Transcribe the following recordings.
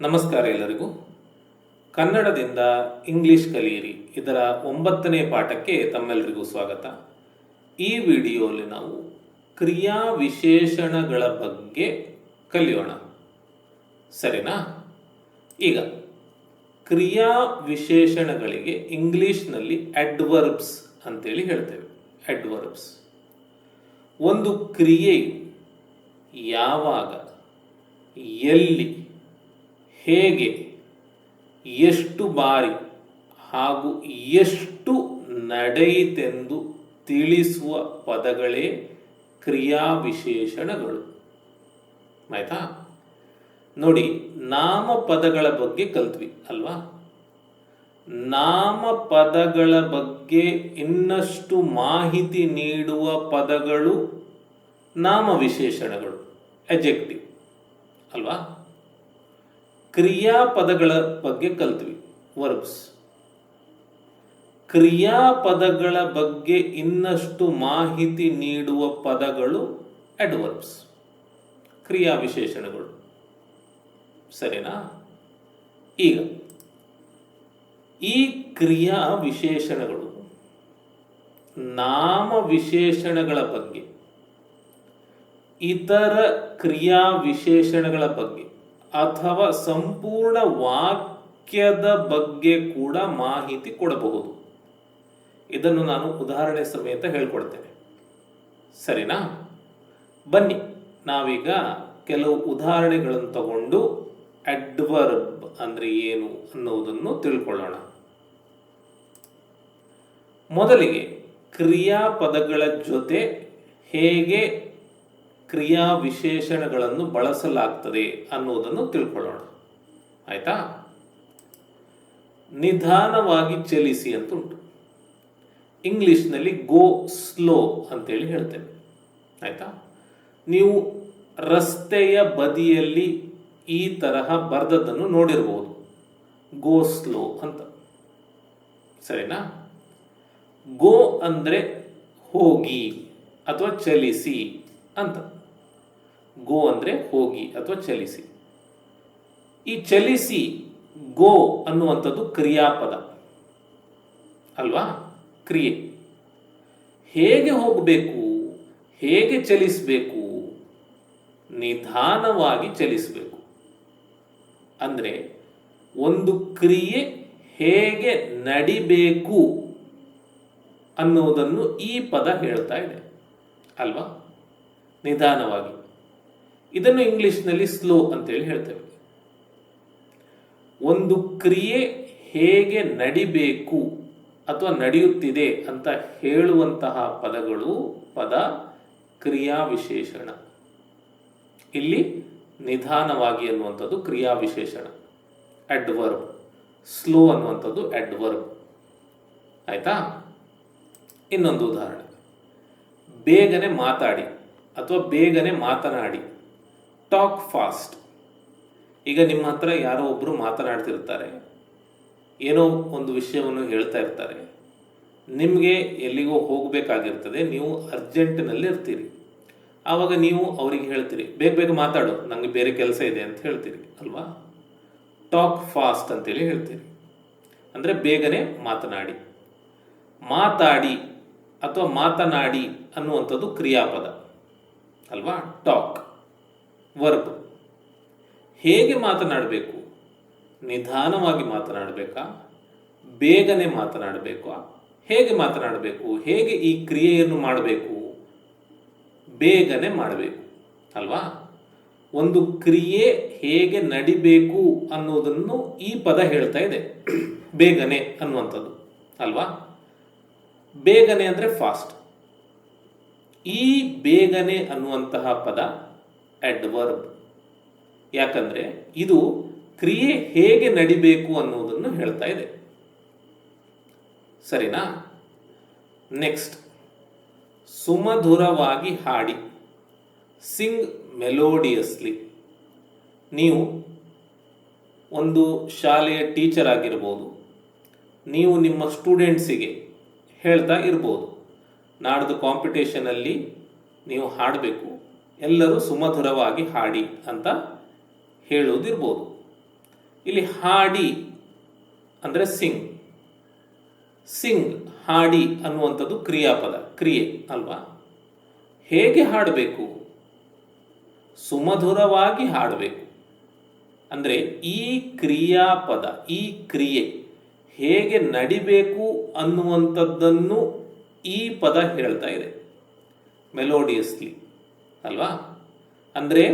ನಮಸ್ಕಾರ ಎಲ್ಲರಿಗೂ. ಕನ್ನಡದಿಂದ ಇಂಗ್ಲಿಷ್ ಕಲಿಯಿರಿ. ಇದರ ಒಂಬತ್ತನೇ ಪಾಠಕ್ಕೆ ತಮ್ಮೆಲ್ಲರಿಗೂ ಸ್ವಾಗತ. ಈ ವಿಡಿಯೋಲಿ ನಾವು ಕ್ರಿಯಾ ವಿಶೇಷಣಗಳ ಬಗ್ಗೆ ಕಲಿಯೋಣ. ಸರಿನಾ? ಈಗ ಕ್ರಿಯಾ ವಿಶೇಷಣಗಳಿಗೆ ಇಂಗ್ಲಿಷ್ನಲ್ಲಿ ಅಡ್ವರ್ಬ್ಸ್ ಅಂತೇಳಿ ಹೇಳ್ತೇವೆ. ಅಡ್ವರ್ಬ್ಸ್ ಒಂದು ಕ್ರಿಯೆಯು ಯಾವಾಗ, ಎಲ್ಲಿ ಹೇಗೆ, ಎಷ್ಟು ಬಾರಿ ಹಾಗೂ ಎಷ್ಟು ನಡೆಯಿತೆಂದು ತಿಳಿಸುವ ಪದಗಳೇ ಕ್ರಿಯಾ ವಿಶೇಷಣಗಳು ಆಯ್ತಾ? ನೋಡಿ, ನಾಮಪದಗಳ ಬಗ್ಗೆ ಕಲ್ತ್ವಿ, ಅಲ್ವಾ? ನಾಮಪದಗಳ ಬಗ್ಗೆ ಇನ್ನಷ್ಟು ಮಾಹಿತಿ ನೀಡುವ ಪದಗಳು ನಾಮವಿಶೇಷಣಗಳು ಎಜೆಕ್ಟಿವ್ ಅಲ್ವಾ? ಕ್ರಿಯಾಪದಗಳ ಬಗ್ಗೆ ಕಲ್ತ್ವಿ, ವರ್ಬ್ಸ್. ಕ್ರಿಯಾಪದಗಳ ಬಗ್ಗೆ ಇನ್ನಷ್ಟು ಮಾಹಿತಿ ನೀಡುವ ಪದಗಳು ಅಡ್ವರ್ಬ್ಸ್ ಕ್ರಿಯಾ ವಿಶೇಷಣಗಳು ಸರಿನಾ? ಈಗ, ಈ ಕ್ರಿಯಾ ವಿಶೇಷಣಗಳು ನಾಮ ವಿಶೇಷಣಗಳ ಬಗ್ಗೆ, ಇತರ ಕ್ರಿಯಾ ವಿಶೇಷಣಗಳ ಬಗ್ಗೆ ಅಥವಾ ಸಂಪೂರ್ಣ ವಾಕ್ಯದ ಬಗ್ಗೆ ಕೂಡ ಮಾಹಿತಿ ಕೊಡಬಹುದು. ಇದನ್ನು ನಾನು ಉದಾಹರಣೆ ಸಮೇತ ಹೇಳ್ಕೊಡ್ತೇನೆ. ಸರಿನಾ? ಬನ್ನಿ, ನಾವೀಗ ಕೆಲವು ಉದಾಹರಣೆಗಳನ್ನು ತಗೊಂಡು ಅಡ್ವರ್ಬ್ ಅಂದ್ರೆ ಏನು ಅನ್ನುವುದನ್ನು ತಿಳ್ಕೊಳ್ಳೋಣ. ಮೊದಲಿಗೆ ಕ್ರಿಯಾಪದಗಳ ಜೊತೆ ಹೇಗೆ ಕ್ರಿಯಾ ವಿಶೇಷಣಗಳನ್ನು ಬಳಸಲಾಗ್ತದೆ ಅನ್ನುವುದನ್ನು ತಿಳ್ಕೊಳ್ಳೋಣ. ಆಯ್ತಾ? ನಿಧಾನವಾಗಿ ಚಲಿಸಿ ಅಂತ ಉಂಟು ಇಂಗ್ಲಿಷ್ನಲ್ಲಿ ಗೋ ಸ್ಲೋ ಅಂತೇಳಿ ಹೇಳ್ತೇವೆ ಆಯ್ತಾ? ನೀವು ರಸ್ತೆಯ ಬದಿಯಲ್ಲಿ ಈ ತರಹ ಬರ್ದದ್ದನ್ನು ನೋಡಿರಬಹುದು ಗೋ ಸ್ಲೋ ಅಂತ. ಸರಿನಾ? ಗೋ ಅಂದ್ರೆ ಹೋಗಿ ಅಥವಾ ಚಲಿಸಿ ಅಂತ. ಗೋ ಅಂದರೆ ಹೋಗಿ ಅಥವಾ ಚಲಿಸಿ. ಈ ಚಲಿಸಿ ಗೋ ಅನ್ನುವಂಥದ್ದು ಕ್ರಿಯಾಪದ. ಅಲ್ವಾ? ಕ್ರಿಯೆ. ಹೇಗೆ ಹೋಗಬೇಕು, ಹೇಗೆ ಚಲಿಸಬೇಕು? ನಿಧಾನವಾಗಿ ಚಲಿಸಬೇಕು. ಅಂದರೆ ಒಂದು ಕ್ರಿಯೆ ಹೇಗೆ ನಡಿಬೇಕು ಅನ್ನುವುದನ್ನು ಈ ಪದ ಹೇಳ್ತಾ ಇದೆ. ಅಲ್ವಾ? ನಿಧಾನವಾಗಿ. ಇದನ್ನು ಇಂಗ್ಲಿಷ್ನಲ್ಲಿ ಸ್ಲೋ ಅಂತೇಳಿ ಹೇಳ್ತೇವೆ. ಒಂದು ಕ್ರಿಯೆ ಹೇಗೆ ನಡಿಬೇಕು ಅಥವಾ ನಡೆಯುತ್ತಿದೆ ಅಂತ ಹೇಳುವಂತಹ ಪದಗಳು ಪದ ಕ್ರಿಯಾ ವಿಶೇಷಣ. ಇಲ್ಲಿ ನಿಧಾನವಾಗಿ ಅನ್ನುವಂಥದ್ದು ಕ್ರಿಯಾ ವಿಶೇಷಣ. ಅಡ್ವರ್ಬ್ ಸ್ಲೋ ಅನ್ನುವಂಥದ್ದು ಅಡ್ವರ್ಬ್ ಆಯ್ತಾ? ಇನ್ನೊಂದು ಉದಾಹರಣೆ. ಬೇಗನೆ ಮಾತಾಡಿ ಅಥವಾ ಬೇಗನೆ ಮಾತನಾಡಿ. ಟಾಕ್ ಫಾಸ್ಟ್ ಈಗ ನಿಮ್ಮ ಹತ್ರ ಯಾರೋ ಒಬ್ಬರು ಮಾತನಾಡ್ತಿರ್ತಾರೆ. ಏನೋ ಒಂದು ವಿಷಯವನ್ನು ಹೇಳ್ತಾ ಇರ್ತಾರೆ. ನಿಮಗೆ ಎಲ್ಲಿಗೋ ಹೋಗಬೇಕಾಗಿರ್ತದೆ, ನೀವು ಅರ್ಜೆಂಟಿನಲ್ಲಿ ಇರ್ತೀರಿ. ಆವಾಗ ನೀವು ಅವರಿಗೆ ಹೇಳ್ತೀರಿ, ಬೇಗ ಬೇಗ ಮಾತಾಡು ನನಗೆ ಬೇರೆ ಕೆಲಸ ಇದೆ ಅಂತ ಹೇಳ್ತೀರಿ, ಅಲ್ವಾ? ಟಾಕ್ ಫಾಸ್ಟ್ ಅಂತೇಳಿ ಹೇಳ್ತೀರಿ. ಅಂದರೆ ಬೇಗನೆ ಮಾತನಾಡಿ. ಮಾತಾಡಿ ಅಥವಾ ಮಾತನಾಡಿ ಅನ್ನುವಂಥದ್ದು ಕ್ರಿಯಾಪದ, ಅಲ್ವಾ? Talk verb. ಹೇಗೆ ಮಾತನಾಡಬೇಕು? ನಿಧಾನವಾಗಿ ಮಾತನಾಡಬೇಕಾ? ಬೇಗನೆ ಮಾತನಾಡಬೇಕಾ? ಹೇಗೆ ಮಾತನಾಡಬೇಕು? ಹೇಗೆ ಈ ಕ್ರಿಯೆಯನ್ನು ಮಾಡಬೇಕು? ಬೇಗನೆ ಮಾಡಬೇಕು, ಅಲ್ವಾ? ಒಂದು ಕ್ರಿಯೆ ಹೇಗೆ ನಡಿಬೇಕು ಅನ್ನೋದನ್ನು ಈ ಪದ ಹೇಳ್ತಾ ಇದೆ. ಬೇಗನೆ ಅನ್ನುವಂಥದ್ದು, ಅಲ್ವಾ? ಬೇಗನೆ ಅಂದರೆ ಫಾಸ್ಟ್ ಈ ಬೇಗನೆ ಅನ್ನುವಂತಹ ಪದ ಅಡ್ವರ್ಬ್ ಯಾಕಂದ್ರೆ ಇದು ಕ್ರಿಯೆ ಹೇಗೆ ನಡಿಬೇಕು ಅನ್ನುವುದನ್ನು ಹೇಳ್ತಾ ಇದೆ. ಸರಿನಾ? ನೆಕ್ಸ್ಟ್ ಸುಮಧುರವಾಗಿ ಹಾಡಿ. ಸಿಂಗ್ ಮೆಲೋಡಿಯಸ್ಲಿ ನೀವು ಒಂದು ಶಾಲೆಯ ಟೀಚರ್ ಆಗಿರ್ಬೋದು. ನೀವು ನಿಮ್ಮ ಸ್ಟೂಡೆಂಟ್ಸಿಗೆ ಹೇಳ್ತಾ ಇರ್ಬೋದು. ನಾಡ್ದು ಕಾಂಪಿಟೇಷನಲ್ಲಿ ನೀವು ಹಾಡಬೇಕು. ಎಲ್ಲರೂ ಸುಮಧುರವಾಗಿ ಹಾಡಿ ಅಂತ ಹೇಳುವುದಿರ್ಬೋದು. ಇಲ್ಲಿ ಹಾಡಿ ಅಂದರೆ ಸಿಂಗ್. ಸಿಂಗ್ ಹಾಡಿ ಅನ್ನುವಂಥದ್ದು ಕ್ರಿಯಾಪದ, ಕ್ರಿಯೆ ಅಲ್ವಾ? ಹೇಗೆ ಹಾಡಬೇಕು? ಸುಮಧುರವಾಗಿ ಹಾಡಬೇಕು. ಅಂದರೆ ಈ ಕ್ರಿಯಾಪದ, ಈ ಕ್ರಿಯೆ ಹೇಗೆ ನಡಿಬೇಕು ಅನ್ನುವಂಥದ್ದನ್ನು ಈ ಪದ ಹೇಳ್ತಾ ಇದೆ. ಮೆಲೋಡಿಯಸ್ಲಿ ಅಲ್ವಾ? ಅಂದರೆ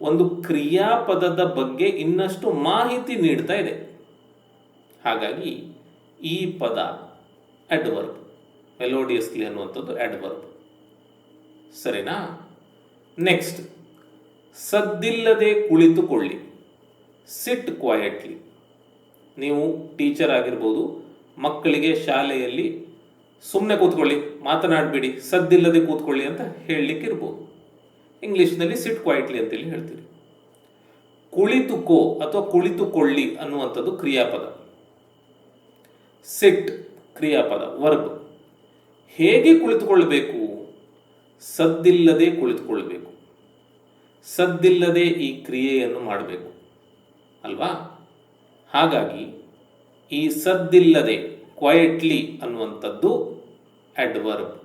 ಒಂದು ಕ್ರಿಯಾಪದದ ಬಗ್ಗೆ ಇನ್ನಷ್ಟು ಮಾಹಿತಿ ನೀಡ್ತಾ ಇದೆ. ಹಾಗಾಗಿ ಈ ಪದ ಅಡ್ವರ್ಬ್ ಮೆಲೋಡಿಯಸ್ಲಿ ಅನ್ನುವಂಥದ್ದು ಅಡ್ವರ್ಬ್ ಸರಿನಾ? ನೆಕ್ಸ್ಟ್ ಸದ್ದಿಲ್ಲದೆ ಕುಳಿತುಕೊಳ್ಳಿ ಸಿಟ್ ಕ್ವಾಯಟ್ಲಿ ನೀವು ಟೀಚರ್ ಆಗಿರ್ಬೋದು, ಮಕ್ಕಳಿಗೆ ಶಾಲೆಯಲ್ಲಿ ಸುಮ್ಮನೆ ಕೂತ್ಕೊಳ್ಳಿ, ಮಾತನಾಡಬೇಡಿ, ಸದ್ದಿಲ್ಲದೆ ಕೂತ್ಕೊಳ್ಳಿ ಅಂತ ಹೇಳಲಿಕ್ಕೆ ಇರ್ಬೋದು ಇಂಗ್ಲೀಷ್ನಲ್ಲಿ ಸಿಟ್ ಕ್ವಾಯಿಟ್ಲಿ ಅಂತೇಳಿ ಹೇಳ್ತೀರಿ. ಕುಳಿತುಕೋ ಅಥವಾ ಕುಳಿತುಕೊಳ್ಳಿ ಅನ್ನುವಂಥದ್ದು ಕ್ರಿಯಾಪದ. ಸಿಟ್ ಕ್ರಿಯಾಪದ ವರ್ಬ್ ಹೇಗೆ ಕುಳಿತುಕೊಳ್ಳಬೇಕು? ಸದ್ದಿಲ್ಲದೆ ಕುಳಿತುಕೊಳ್ಬೇಕು ಸದ್ದಿಲ್ಲದೆ ಈ ಕ್ರಿಯೆಯನ್ನು ಮಾಡಬೇಕು. ಅಲ್ವಾ? ಹಾಗಾಗಿ ಈ ಸದ್ದಿಲ್ಲದೆ ಕ್ವೈಟ್ಲಿ ಅನ್ನುವಂಥದ್ದು ಅಡ್ವರ್ಬ್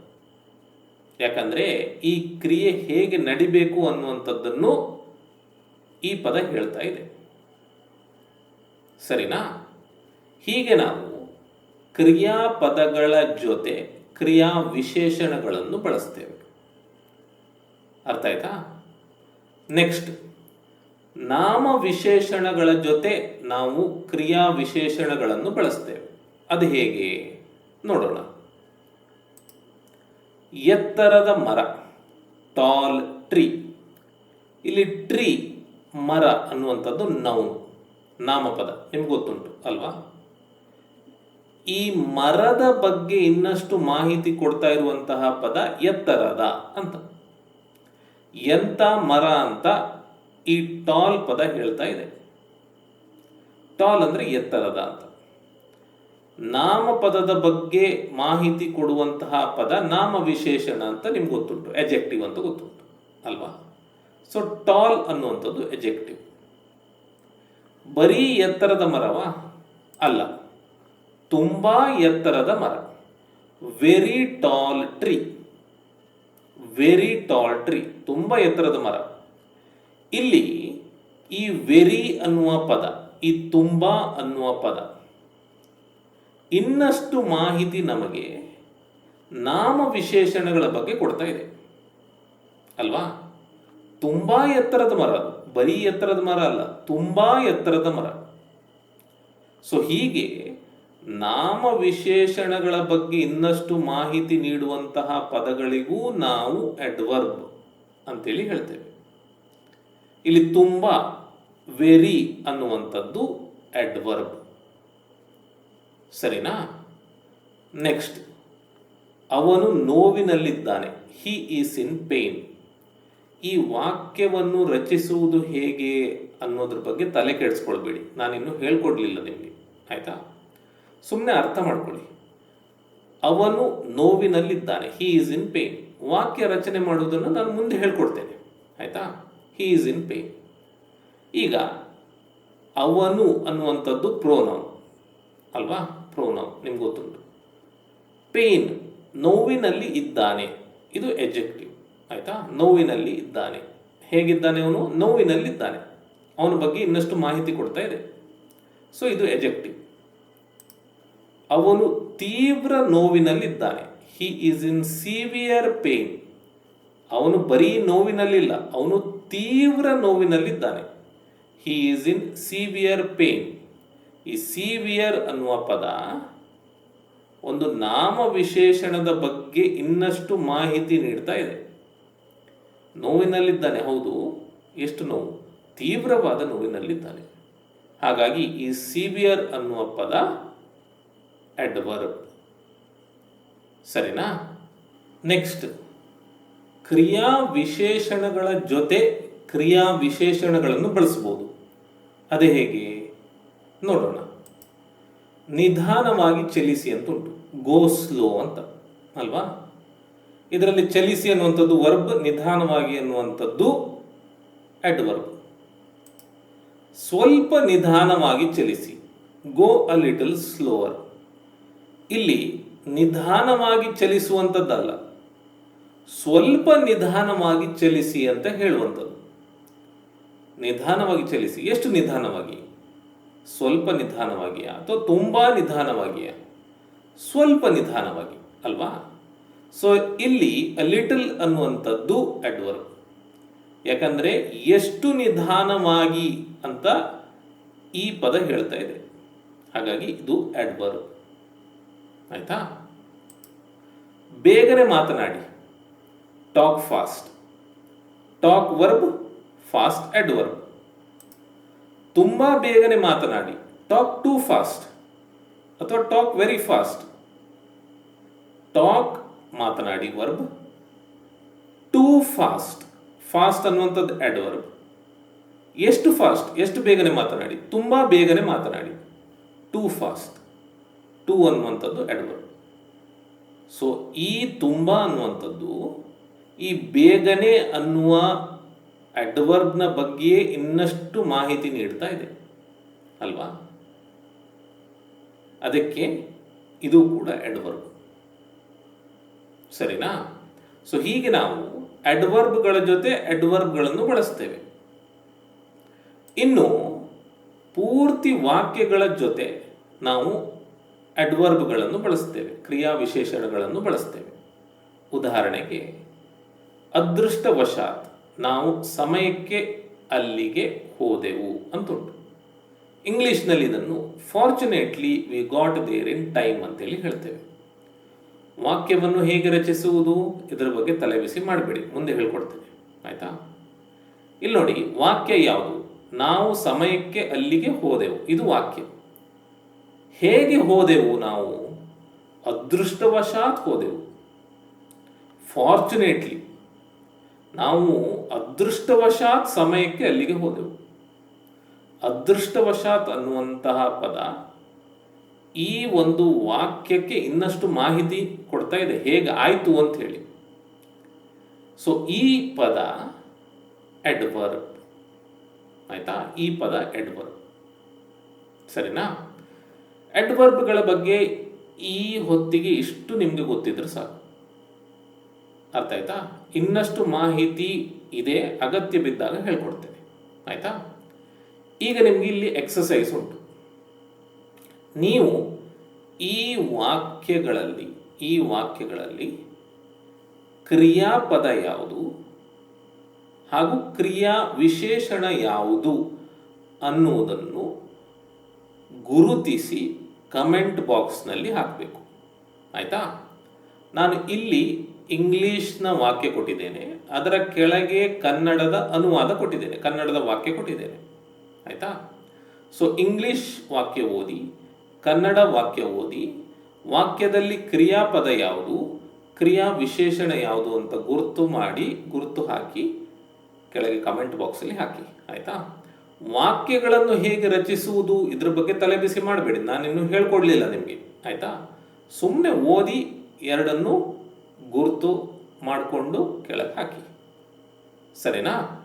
ಯಾಕಂದರೆ ಈ ಕ್ರಿಯೆ ಹೇಗೆ ನಡಿಬೇಕು ಅನ್ನುವಂಥದ್ದನ್ನು ಈ ಪದ ಹೇಳ್ತಾ ಇದೆ. ಸರಿನಾ? ಹೀಗೆ ನಾವು ಕ್ರಿಯಾಪದಗಳ ಜೊತೆ ಕ್ರಿಯಾ ವಿಶೇಷಣಗಳನ್ನು ಬಳಸ್ತೇವೆ. ಅರ್ಥ ಆಯ್ತಾ? ನೆಕ್ಸ್ಟ್ ನಾಮ ವಿಶೇಷಣಗಳ ಜೊತೆ ನಾವು ಕ್ರಿಯಾ ವಿಶೇಷಣಗಳನ್ನು ಬಳಸ್ತೇವೆ. ಅದು ಹೇಗೆ? ನೋಡೋಣ. ಎತ್ತರದ ಮರ ಟಾಲ್ ಟ್ರೀ ಇಲ್ಲಿ ಟ್ರೀ ಮರ ಅನ್ನುವಂಥದ್ದು ನೌನ್ ನಾಮಪದ. ನಿಮ್ಗೆ ಗೊತ್ತುಂಟು, ಅಲ್ವಾ? ಈ ಮರದ ಬಗ್ಗೆ ಇನ್ನಷ್ಟು ಮಾಹಿತಿ ಕೊಡ್ತಾ ಇರುವಂತಹ ಪದ ಎತ್ತರದ ಅಂತ. ಎಂತ ಮರ ಅಂತ ಈ ಟಾಲ್ ಪದ ಹೇಳ್ತಾ ಇದೆ. ಟಾಲ್ ಅಂದ್ರೆ ಎತ್ತರದ ಅಂತ. ನಾಮಪದದ ಬಗ್ಗೆ ಮಾಹಿತಿ ಕೊಡುವಂತಹ ಪದ ನಾಮ ವಿಶೇಷಣ ಅಂತ ನಿಮ್ಗೆ ಗೊತ್ತುಂಟು ಎಜೆಕ್ಟಿವ್ ಅಂತ ಗೊತ್ತುಂಟು, ಅಲ್ವಾ? ಸೊ ಟಾಲ್ ಅನ್ನುವಂಥದ್ದು ಎಜೆಕ್ಟಿವ್ ಬರೀ ಎತ್ತರದ ಮರವಾ? ಅಲ್ಲ. ತುಂಬಾ ಎತ್ತರದ ಮರ. Very tall tree very tall tree ತುಂಬ ಎತ್ತರದ ಮರ. ಇಲ್ಲಿ ಈ ವೆರಿ ಅನ್ನುವ ಪದ, ಈ ತುಂಬ ಅನ್ನುವ ಪದ ಇನ್ನಷ್ಟು ಮಾಹಿತಿ ನಮಗೆ ನಾಮ ವಿಶೇಷಣಗಳ ಬಗ್ಗೆ ಕೊಡ್ತಾ ಇದೆ. ಅಲ್ವಾ? ತುಂಬಾ ಎತ್ತರದ ಮರ ಬರೀ ಎತ್ತರದ ಮರ ಅಲ್ಲ, ತುಂಬಾ ಎತ್ತರದ ಮರ. ಸೊ ಹೀಗೆ ನಾಮ ವಿಶೇಷಣಗಳ ಬಗ್ಗೆ ಇನ್ನಷ್ಟು ಮಾಹಿತಿ ನೀಡುವಂತಹ ಪದಗಳಿಗೂ ನಾವು ಅಡ್ವರ್ಬ್ ಅಂತೇಳಿ ಹೇಳ್ತೇವೆ. ಇಲ್ಲಿ ತುಂಬ ವೆರಿ ಅನ್ನುವಂಥದ್ದು ಅಡ್ವರ್ಬ್ ಸರಿನಾ? ನೆಕ್ಸ್ಟ್ ಅವನು ನೋವಿನಲ್ಲಿದ್ದಾನೆ. ಹಿ ಈಸ್ ಇನ್ ಪೇನ್ ಈ ವಾಕ್ಯವನ್ನು ರಚಿಸುವುದು ಹೇಗೆ ಅನ್ನೋದ್ರ ಬಗ್ಗೆ ತಲೆ ಕೆಡಿಸ್ಕೊಳ್ಬೇಡಿ. ನಾನಿನ್ನು ಹೇಳ್ಕೊಡ್ಲಿಲ್ಲ ನಿಮಗೆ. ಆಯ್ತಾ? ಸುಮ್ಮನೆ ಅರ್ಥ ಮಾಡ್ಕೊಳ್ಳಿ. ಅವನು ನೋವಿನಲ್ಲಿದ್ದಾನೆ. ಹಿ ಈಸ್ ಇನ್ ಪೇನ್ ವಾಕ್ಯ ರಚನೆ ಮಾಡುವುದನ್ನು ನಾನು ಮುಂದೆ ಹೇಳ್ಕೊಡ್ತೇನೆ. ಆಯ್ತಾ? ಹಿ ಈಸ್ ಇನ್ ಪೇನ್ ಈಗ ಅವನು ಅನ್ನುವಂಥದ್ದು ಪ್ರೋನೌನ್ ಅಲ್ವಾ? ಪ್ರೋನೌನ್, ನಿಮ್ಗೆ ಗೊತ್ತುಂಟು. ಪೇನ್, ನೋವಿನಲ್ಲಿ ಇದ್ದಾನೆ. ಇದು ಎಜೆಕ್ಟಿವ್ ಆಯಿತಾ? ನೋವಿನಲ್ಲಿ ಇದ್ದಾನೆ. ಹೇಗಿದ್ದಾನೆ ಅವನು? ನೋವಿನಲ್ಲಿದ್ದಾನೆ. ಅವನ ಬಗ್ಗೆ ಇನ್ನಷ್ಟು ಮಾಹಿತಿ ಕೊಡ್ತಾ ಇದೆ. ಸೊ ಇದು ಎಜೆಕ್ಟಿವ್ ಅವನು ತೀವ್ರ ನೋವಿನಲ್ಲಿದ್ದಾನೆ. He is in severe pain ಅವನು ಬರೀ ನೋವಿನಲ್ಲಿಲ್ಲ, ಅವನು ತೀವ್ರ ನೋವಿನಲ್ಲಿದ್ದಾನೆ. He is in severe pain ಈ ಸಿವಿಯರ್ ಅನ್ನುವ ಪದ ಒಂದು ನಾಮ ವಿಶೇಷಣದ ಬಗ್ಗೆ ಇನ್ನಷ್ಟು ಮಾಹಿತಿ ನೀಡ್ತಾ ಇದೆ. ನೋವಿನಲ್ಲಿದ್ದಾನೆ, ಹೌದು. ಎಷ್ಟು ನೋವು? ತೀವ್ರವಾದ ನೋವಿನಲ್ಲಿದ್ದಾನೆ. ಹಾಗಾಗಿ ಈ ಸಿವಿಯರ್ ಅನ್ನುವ ಪದ ಅಡ್ವರ್ಬ್ ಸರಿನಾ? ನೆಕ್ಸ್ಟ್ ಕ್ರಿಯಾ ವಿಶೇಷಣಗಳ ಜೊತೆ ಕ್ರಿಯಾ ವಿಶೇಷಣಗಳನ್ನು ಬಳಸಬಹುದು. ಅದೇ ಹೇಗೆ? ನೋಡೋಣ. ನಿಧಾನವಾಗಿ ಚಲಿಸಿ ಅಂತ ಉಂಟು ಗೋ ಸ್ಲೋ ಅಂತ, ಅಲ್ವಾ? ಇದರಲ್ಲಿ ಚಲಿಸಿ ಅನ್ನುವಂಥದ್ದು ವರ್ಬ್ ನಿಧಾನವಾಗಿ ಅನ್ನುವಂಥದ್ದು ಅಡ್ವರ್ಬ್ ಸ್ವಲ್ಪ ನಿಧಾನವಾಗಿ ಚಲಿಸಿ. ಗೋ ಅ ಲಿಟಲ್ ಸ್ಲೋವರ್ ಇಲ್ಲಿ ನಿಧಾನವಾಗಿ ಚಲಿಸುವಂಥದ್ದಲ್ಲ. ಸ್ವಲ್ಪ ನಿಧಾನವಾಗಿ ಚಲಿಸಿ ಅಂತ ಹೇಳುವಂಥದ್ದು. ನಿಧಾನವಾಗಿ ಚಲಿಸಿ. ಎಷ್ಟು ನಿಧಾನವಾಗಿ? ಸ್ವಲ್ಪ ನಿಧಾನವಾಗಿಯಾ ಅಥವಾ ತುಂಬ ನಿಧಾನವಾಗಿಯಾ ಸ್ವಲ್ಪ ನಿಧಾನವಾಗಿ, ಅಲ್ವಾ? ಸೊ ಇಲ್ಲಿ ಲಿಟಲ್ ಅನ್ನುವಂಥದ್ದು ಅಡ್ವರ್ಬ್ ಯಾಕಂದ್ರೆ ಎಷ್ಟು ನಿಧಾನವಾಗಿ ಅಂತ ಈ ಪದ ಹೇಳ್ತಾ ಇದೆ. ಹಾಗಾಗಿ ಇದು ಅಡ್ವರ್ಬ್ ಆಯ್ತಾ? ಬೇಗನೆ ಮಾತನಾಡಿ. Talk fast talk verb fast adverb ತುಂಬಾ ಬೇಗನೆ ಮಾತನಾಡಿ. ಟಾಕ್ ಟೂ ಫಾಸ್ಟ್ ಅಥವಾ ಟಾಕ್ ವೆರಿ ಫಾಸ್ಟ್ ಟಾಕ್ ಮಾತನಾಡಿ ವರ್ಬ್ ಟೂ ಫಾಸ್ಟ್ ಫಾಸ್ಟ್ ಅನ್ನುವಂಥದ್ದು ಅಡ್ವರ್ಬ್ ಎಷ್ಟು ಫಾಸ್ಟ್ ಎಷ್ಟು ಬೇಗನೆ ಮಾತನಾಡಿ? ತುಂಬಾ ಬೇಗನೆ ಮಾತನಾಡಿ. ಟೂ ಫಾಸ್ಟ್ ಟೂ ಅನ್ನುವಂಥದ್ದು ಅಡ್ವರ್ಬ್ ಸೊ ಈ ತುಂಬ ಅನ್ನುವಂಥದ್ದು ಈ ಬೇಗನೆ ಅನ್ನುವ ಅಡ್ವರ್ಬ್ನ ಬಗ್ಗೆಯೇ ಇನ್ನಷ್ಟು ಮಾಹಿತಿ ನೀಡ್ತಾ ಇದೆ. ಅಲ್ವಾ? ಅದಕ್ಕೆ ಇದು ಕೂಡ ಅಡ್ವರ್ಬ್ ಸರಿನಾ? ಸೊ ಹೀಗೆ ನಾವು ಅಡ್ವರ್ಬ್ಗಳ ಜೊತೆ ಅಡ್ವರ್ಬ್ಗಳನ್ನು ಬಳಸ್ತೇವೆ. ಇನ್ನು ಪೂರ್ತಿ ವಾಕ್ಯಗಳ ಜೊತೆ ನಾವು ಅಡ್ವರ್ಬ್ಗಳನ್ನು ಬಳಸ್ತೇವೆ. ಕ್ರಿಯಾ ವಿಶೇಷಣಗಳನ್ನು ಬಳಸ್ತೇವೆ. ಉದಾಹರಣೆಗೆ, ಅದೃಷ್ಟವಶಾತ್. ನಾವು ಸಮಯಕ್ಕೆ ಅಲ್ಲಿಗೆ ಹೋದೆವು ಅಂತುಂಟು ಇಂಗ್ಲೀಷ್ನಲ್ಲಿ ಇದನ್ನು fortunately we got there in time ಅಂತೇಳಿ ಹೇಳ್ತೇವೆ. ವಾಕ್ಯವನ್ನು ಹೇಗೆ ರಚಿಸುವುದು? ಇದರ ಬಗ್ಗೆ ತಲೆಬಿಸಿ ಮಾಡಬೇಡಿ, ಮುಂದೆ ಹೇಳ್ಕೊಡ್ತೇನೆ. ಆಯ್ತಾ? ಇಲ್ಲಿ ನೋಡಿ, ವಾಕ್ಯ ಯಾವುದು? ನಾವು ಸಮಯಕ್ಕೆ ಅಲ್ಲಿಗೆ ಹೋದೆವು. ಇದು ವಾಕ್ಯ. ಹೇಗೆ ಹೋದೆವು ನಾವು? ಅದೃಷ್ಟವಶಾತ್ ಹೋದೆವು. ಫಾರ್ಚುನೇಟ್ಲಿ ನಾವು ಅದೃಷ್ಟವಶಾತ್ ಸಮಯಕ್ಕೆ ಅಲ್ಲಿಗೆ ಹೋದೆವು. ಅದೃಷ್ಟವಶಾತ್ ಅನ್ನುವಂತಹ ಪದ ಈ ಒಂದು ವಾಕ್ಯಕ್ಕೆ ಇನ್ನಷ್ಟು ಮಾಹಿತಿ ಕೊಡ್ತಾ ಇದೆ. ಹೇಗೆ ಆಯಿತು ಅಂತ ಹೇಳಿ. ಸೊ ಈ ಪದ ಎಡ್ವರ್ಬ್ ಆಯ್ತಾ? ಈ ಪದ ಎಡ್ವರ್ಬ್ ಸರಿನಾ? ಎಡ್ವರ್ಬ್ಗಳ ಬಗ್ಗೆ ಈ ಹೊತ್ತಿಗೆ ಇಷ್ಟು ನಿಮಗೆ ಗೊತ್ತಿದ್ರೆ ಸಾಕು. ಅರ್ಥ ಆಯ್ತಾ? ಇನ್ನಷ್ಟು ಮಾಹಿತಿ ಇದೆ, ಅಗತ್ಯ ಬಿದ್ದಾಗ ಹೇಳ್ಕೊಡ್ತೇನೆ. ಆಯ್ತಾ? ಈಗ ನಿಮ್ಗೆ ಇಲ್ಲಿ ಎಕ್ಸಸೈಸ್ ಉಂಟು. ನೀವು ಈ ವಾಕ್ಯಗಳಲ್ಲಿ ಈ ವಾಕ್ಯಗಳಲ್ಲಿ ಕ್ರಿಯಾಪದ ಯಾವುದು ಹಾಗೂ ಕ್ರಿಯಾ ವಿಶೇಷಣ ಯಾವುದು ಅನ್ನುವುದನ್ನು ಗುರುತಿಸಿ ಕಮೆಂಟ್ ಬಾಕ್ಸ್ನಲ್ಲಿ ಹಾಕಬೇಕು. ಆಯಿತಾ? ನಾನು ಇಲ್ಲಿ ಇಂಗ್ಲೀಷ್ನ ವಾಕ್ಯ ಕೊಟ್ಟಿದ್ದೇನೆ, ಅದರ ಕೆಳಗೆ ಕನ್ನಡದ ಅನುವಾದ ಕೊಟ್ಟಿದ್ದೇನೆ, ಕನ್ನಡದ ವಾಕ್ಯ ಕೊಟ್ಟಿದ್ದೇನೆ. ಆಯಿತಾ? ಸೊ ಇಂಗ್ಲಿಷ್ ವಾಕ್ಯ ಓದಿ, ಕನ್ನಡ ವಾಕ್ಯ ಓದಿ, ವಾಕ್ಯದಲ್ಲಿ ಕ್ರಿಯಾಪದ ಯಾವುದು, ಕ್ರಿಯಾ ವಿಶೇಷಣ ಯಾವುದು ಅಂತ ಗುರುತು ಮಾಡಿ, ಗುರುತು ಹಾಕಿ, ಕೆಳಗೆ ಕಮೆಂಟ್ ಬಾಕ್ಸಲ್ಲಿ ಹಾಕಿ. ಆಯಿತಾ? ವಾಕ್ಯಗಳನ್ನು ಹೇಗೆ ರಚಿಸುವುದು, ಇದ್ರ ಬಗ್ಗೆ ತಲೆಬಿಸಿ ಮಾಡಬೇಡಿ, ನಾನಿನ್ನು ಹೇಳ್ಕೊಡ್ಲಿಲ್ಲ ನಿಮಗೆ. ಆಯಿತಾ? ಸುಮ್ಮನೆ ಓದಿ ಎರಡನ್ನು ಗುರುತು ಮಾಡಿಕೊಂಡು ಕೆಳಗೆ ಹಾಕಿ. ಸರಿನಾ?